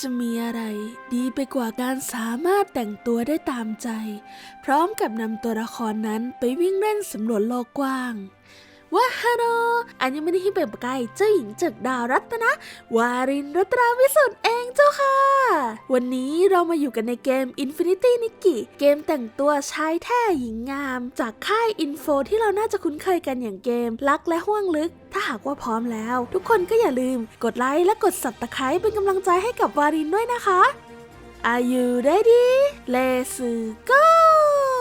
จะมีอะไรดีไปกว่าการสามารถแต่งตัวได้ตามใจ พร้อมกับนำตัวละครนั้นไปวิ่งเล่นสำรวจโลกกว้าง ว่าฮาโนอันยังไม่ได้ฮิเปะปะไกเจ้าหญิงจากดาวรัตนะ วารินรัตนาวิสุทธ์เองเจ้าค่ะ วันนี้เรามาอยู่กันในเกม Infinity n i k i เกมแต่งตัวชายแท้หญิงงาม จากค่ายอินโฟที่เราน่าจะคุ้นเคยกันอย่างเกม รักและห่วงลึก ถ้าหากว่าพร้อมแล้ว ทุกคนก็อย่าลืม กดไลค์และกด subscribe เป็นกำลังใจให้กับวารินด้วยนะคะ Are you ready? Let's go!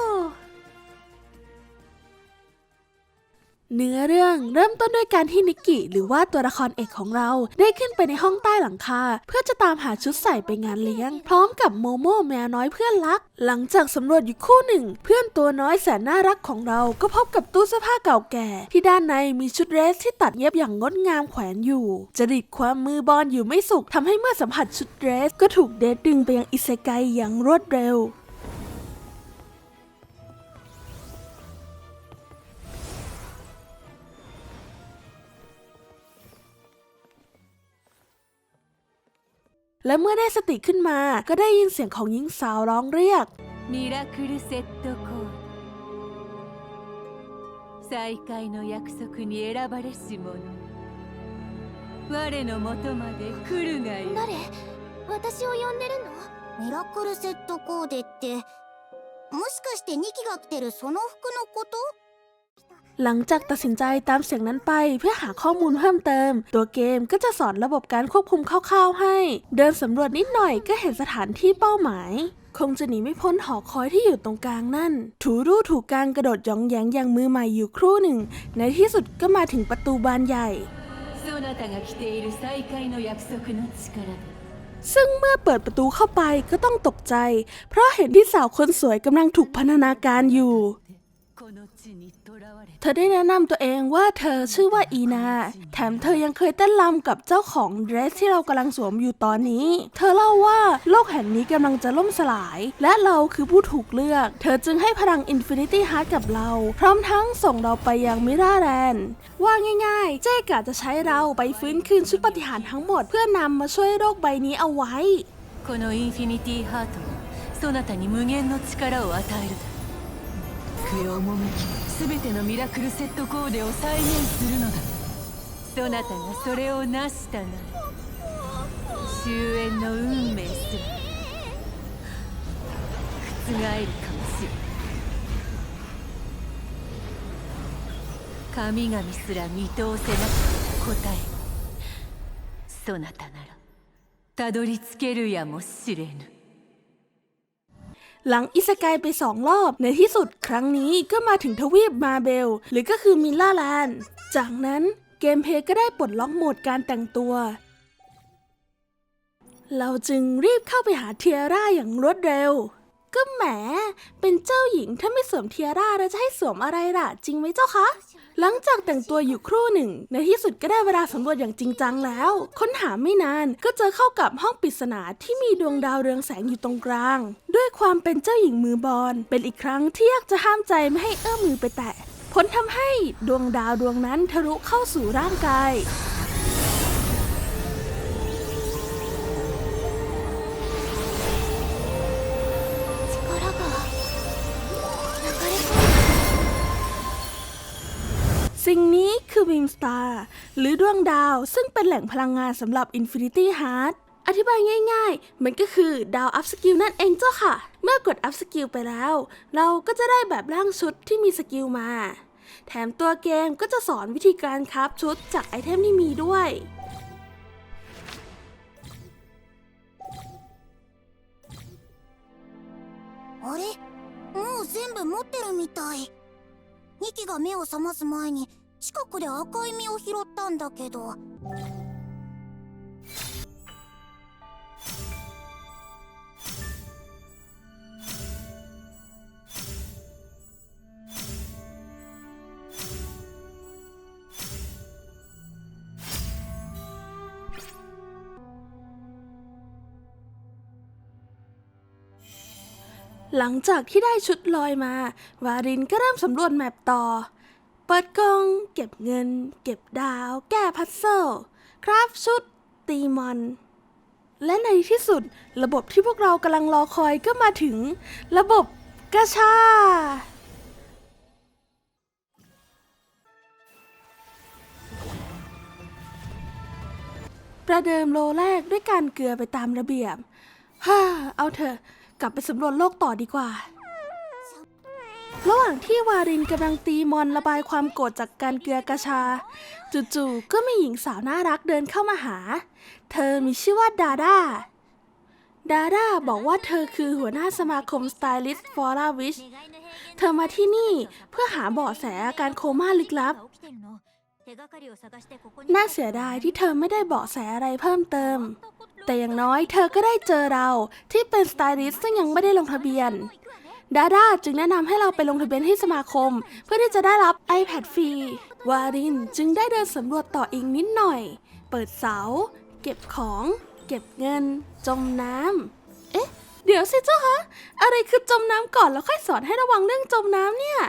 เนื้อเรื่องเริ่มต้นด้วยการที่นิกกี้หรือว่าตัวละครเอกของเราได้ขึ้นไปในห้องใต้หลังคา เพื่อจะตามหาชุดใส่ไปงานเลี้ยง พร้อมกับโมโมแมวน้อยเพื่อนรัก หลังจากสำรวจอยู่คู่หนึ่ง เพื่อนตัวน้อยแสนน่ารักของเราก็พบกับตู้เสื้อผ้าเก่าแก่ ที่ด้านในมีชุดเดรสที่ตัดเย็บอย่างงดงามแขวนอยู่จริตความมือบอลอยู่ไม่สุขทำให้เมื่อสัมผัสชุดเดรส ก็ถูกเดทดึงไปยังอิเซไกอย่างรวดเร็ว และเมื่อได้สติขึ้นมา ก็ได้ยินเสียงของหญิงสาวร้องเรียก ミラクルセットコード再会の約束に選ばれし者我のもとまで来るがよ誰私を呼んでるのミラクルセットコーデってもしかして2期が来てるその服のこと หลังจากตัดสินใจตามเสียงนั้นไปเพื่อหาข้อมูลเพิ่มเติม ตัวเกมก็จะสอนระบบการควบคุมคร่าวๆให้ เดินสำรวจนิดหน่อยก็เห็นสถานที่เป้าหมาย คงจะหนีไม่พ้นหอคอยที่อยู่ตรงกลางนั่น ถูรูถูกกางกระโดดย่องแยงอย่างมือใหม่อยู่ครู่หนึ่ง ในที่สุดก็มาถึงประตูบานใหญ่ซึ่งเมื่อเปิดประตูเข้าไปก็ต้องตกใจ เพราะเห็นที่สาวคนสวยกำลังถูกพันนาการอยู่ เธอได้แนะนำตัวเองว่าเธอชื่อว่าอีนา แถมเธอยังเคยเต้นรำกับเจ้าของเดรสที่เรากำลังสวมอยู่ตอนนี้ เธอเล่าว่าโลกแห่งนี้กำลังจะล่มสลาย และเราคือผู้ถูกเลือก เธอจึงให้พลังอินฟินิตี้ฮาร์ดกับเรา พร้อมทั้งส่งเราไปยังมิราแลนด์ว่าง่ายๆ เจ๊กะจะใช้เราไปฟื้นคืนชุดปฏิหารย์ทั้งหมด เพื่อนำมาช่วยโลกใบนี้เอาไว้ このインフィニティハートはそなたに無限の力を与える だろう不要もめき全てのミラクルセットコーデを再現するのだ。そなたがそれを成したなら終焉の運命すら覆るかもしれない神々すら見通せなかった答えそなたならたどり着けるやもしれぬ。 หลังอิสกายไปสองรอบ ในที่สุดครั้งนี้ก็มาถึงทวีปมาเบล หรือก็คือมิลล่าแลนด์จากนั้นเกมเพย์ก็ได้ปลดล็อกโหมดการแต่งตัว เราจึงรีบเข้าไปหาเทียร่าอย่างรวดเร็ว ก็แหม เป็นเจ้าหญิงถ้าไม่สวมเทียร่าแล้วจะให้สวมอะไรล่ะ จริงไหมเจ้าคะ หลังจากแต่งตัวอยู่ครู่หนึ่ง ในที่สุดก็ได้เวลาสำรวจอย่างจริงจังแล้ว ค้นหาไม่นานก็เจอเข้ากับห้องปริศนาที่มีดวงดาวเรืองแสงอยู่ตรงกลาง ด้วยความเป็นเจ้าหญิงมือบอลเป็นอีกครั้งที่ยากจะห้ามใจไม่ให้เอื้อมมือไปแตะผลทำให้ดวงดาวดวงนั้นทะลุเข้าสู่ร่างกาย สิ่งนี้คือ Beam Star หรือดวงดาวซึ่งเป็นแหล่งพลังงานสำหรับ Infinity Heart อธิบายง่ายๆ มันก็คือดาวอัพสกิลนั่นเองเจ้าค่ะ เมื่อกดอัพสกิลไปแล้ว เราก็จะได้แบบร่างชุดที่มีสกิลมา แถมตัวเกมก็จะสอนวิธีการคราฟชุดจากไอเทมที่มีด้วย むあれもう全部持ってるみたい 2期が目を覚ます前に近くで赤い実を拾ったんだけど。 หลังจากที่ได้ชุดลอยมา วารินก็เริ่มสำรวจแมปต่อ เปิดกล่อง เก็บเงิน เก็บดาว แก้พัซเซิล คราฟชุด ตีมอน และในที่สุดระบบที่พวกเรากำลังรอคอยก็มาถึง ระบบกาชาประเดิมโลแรกด้วยการเกลือไปตามระเบียบ ฮ่า เอาเถอะ กลับไปสำรวจโลกต่อดีกว่า ระหว่างที่วารินกำลังตีมอนระบายความโกรธจากการเกลือกระชา จู่ๆก็มีหญิงสาวน่ารักเดินเข้ามาหา เธอมีชื่อว่าดาดาดาดาบอกว่าเธอคือหัวหน้าสมาคมสไตลิสต์ฟอร่าวิช เธอมาที่นี่เพื่อหาเบาะแสอาการโคม่าลึกลับ น่าเสียดายที่เธอไม่ได้เบาะแสอะไรเพิ่มเติม แต่อย่างน้อยเธอก็ได้เจอเราที่เป็นสไตลิสต์ซึ่งยังไม่ได้ลงทะเบียน ดาด้าจึงแนะนำให้เราไปลงทะเบียนที่สมาคม เพื่อที่จะได้รับ iPad ฟรี วารินจึงได้เดินสำรวจต่ออีกนิดหน่อย เปิดเสา เก็บของ เก็บเงิน จมน้ำ เอ๊ะ เดี๋ยวสิเจ้าคะ อะไรคือจมน้ำก่อนแล้วค่อยสอนให้ระวังเรื่องจมน้ำเนี่ย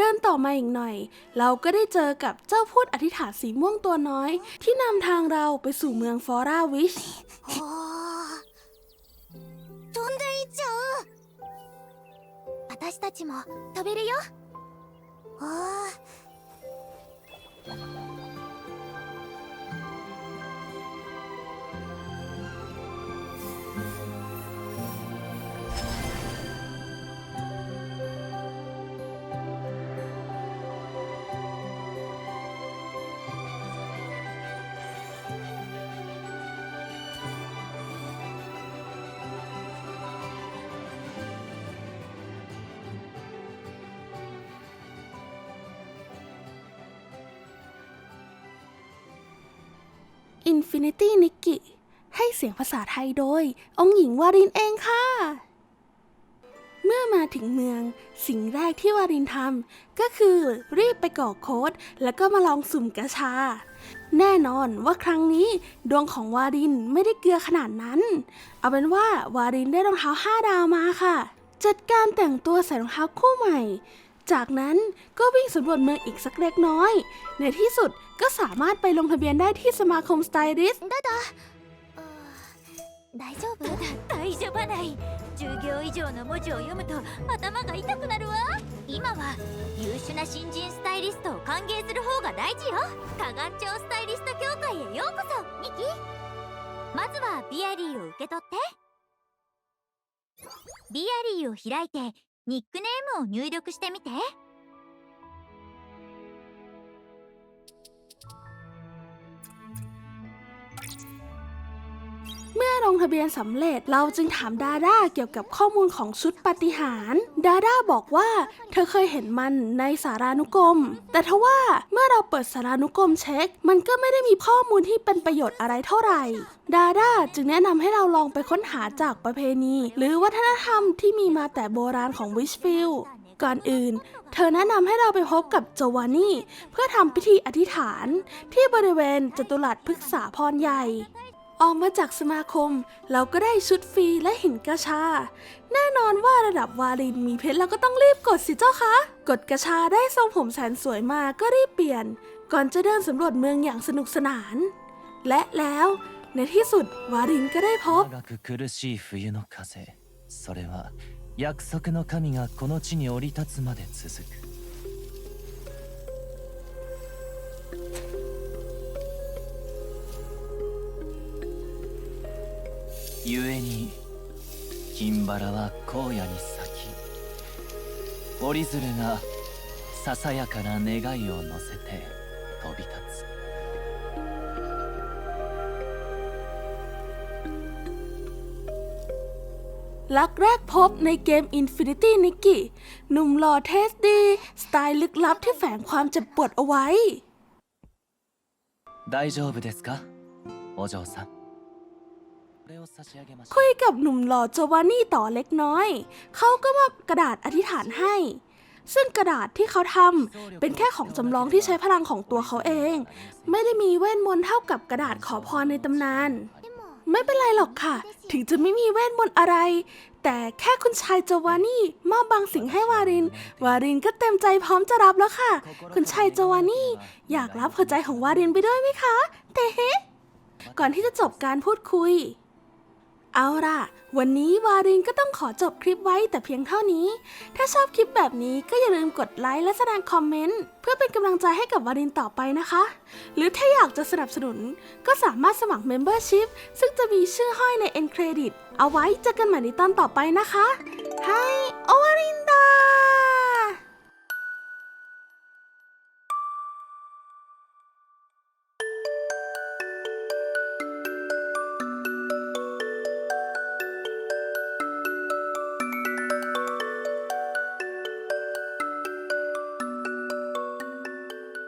เดินต่อมาอีกหน่อย เราก็ได้เจอกับเจ้าพูดอธิษฐานสีม่วงตัวน้อย ที่นำทางเราไปสู่เมืองฟอร่าวิช はあ飛んでいっちゃう私たちも飛べるよああ อินฟินิตี้นิกกิให้เสียงภาษาไทยโดย องค์หญิงวารินเองค่ะ เมื่อมาถึงเมือง สิ่งแรกที่วารินทำก็คือรีบไปกรอกโค้ด แล้วก็มาลองสุ่มกระชา แน่นอนว่าครั้งนี้ดวงของวารินไม่ได้เกลือขนาดนั้น เอาเป็นว่าวารินได้รองเท้า5ดาวมาค่ะ จัดการแต่งตัวใส่รองเท้าคู่ใหม่ จากนั้นก็วิ่งสำรวจเมืองอีกสักเล็กน้อย ในที่สุดก็สามารถไปลงทะเบียนได้ที่สมาคมสไตลิสต์だだ。大丈夫？だ大丈夫ない10以上の文字を読むと頭が痛くなるわ。今は優秀な新人スタイリストを歓迎する方が大事よ。多眼町スタイリスト協会へようこそニキ。まずはビアリーを受け取って。ビアリーを開いてニックネームを入力してみて。 เมื่อลงทะเบียนสำเร็จเราจึงถามดาด้าเกี่ยวกับข้อมูลของชุดปฏิหารดาด้าบอกว่า เธอเคยเห็นมันในสารานุกรม แต่ทว่าเมื่อเราเปิดสารานุกรมเช็ค มันก็ไม่ได้มีข้อมูลที่เป็นประโยชน์อะไรเท่าไหร่ดาด้าจึงแนะนำให้เราลองไปค้นหาจากประเพณี หรือวัฒนธรรมที่มีมาแต่โบราณของวิชฟิลก่อนอื่น เธอแนะนำให้เราไปพบกับโจวานนี่ เพื่อทำพิธีอธิษฐาน ที่บริเวณจตุรัสพฤกษาพรใหญ่ ออกมาจากสมาคม เราก็ได้ชุดฟรีและหินกระชา แน่นอนว่าระดับวาลินมีเพชรเราก็ต้องรีบกดสิเจ้าคะ กดกระชาได้ทรงผมแสนสวยมาก็รีบเปลี่ยน ก่อนจะเดินสำรวจเมืองอย่างสนุกสนาน และแล้วในที่สุดวารินก็ได้พบ 長く苦しい冬の風それは約束の神がこの地に降り立つまで続く 故に金バラは荒野に咲き折り鶴がささやかな願いを乗せて飛び立つ รักแรกพบในเกม Infinity n i k k i หนุ่มหล่อเทสดี สไตล์ลึกลับที่แฝงความเจ็บปวดเอาไว้ 大丈夫ですかお嬢さん คุยกับหนุ่มหล่อโจวานนี่ต่อเล็กน้อย เขาก็มอบกระดาษอธิษฐานให้ ซึ่งกระดาษที่เขาทำเป็นแค่ของจำลองที่ใช้พลังของตัวเขาเอง ไม่ได้มีเวทมนต์เท่ากับกระดาษขอพรในตำนาน ไม่เป็นไรหรอกค่ะ ถึงจะไม่มีเวทมนต์อะไร แต่แค่คุณชายโจวานี่มอบบางสิ่งให้วาริน วารินก็เต็มใจพร้อมจะรับแล้วค่ะ คุณชายโจวานี่อยากรับหัวใจของวารินไปด้วยไหมคะ เตเฮก่อนที่จะจบการพูดคุย เอาล่ะ วันนี้วารินก็ต้องขอจบคลิปไว้แต่เพียงเท่านี้ ถ้าชอบคลิปแบบนี้ก็อย่าลืมกดไลค์และแสดงคอมเมนต์ เพื่อเป็นกำลังใจให้กับวารินต่อไปนะคะ หรือถ้าอยากจะสนับสนุน ก็สามารถสมัคร Membership ซึ่งจะมีชื่อห้อยใน End Credit เอาไว้เจอกันใหม่ในตอนต่อไปนะคะไฮโอวาริน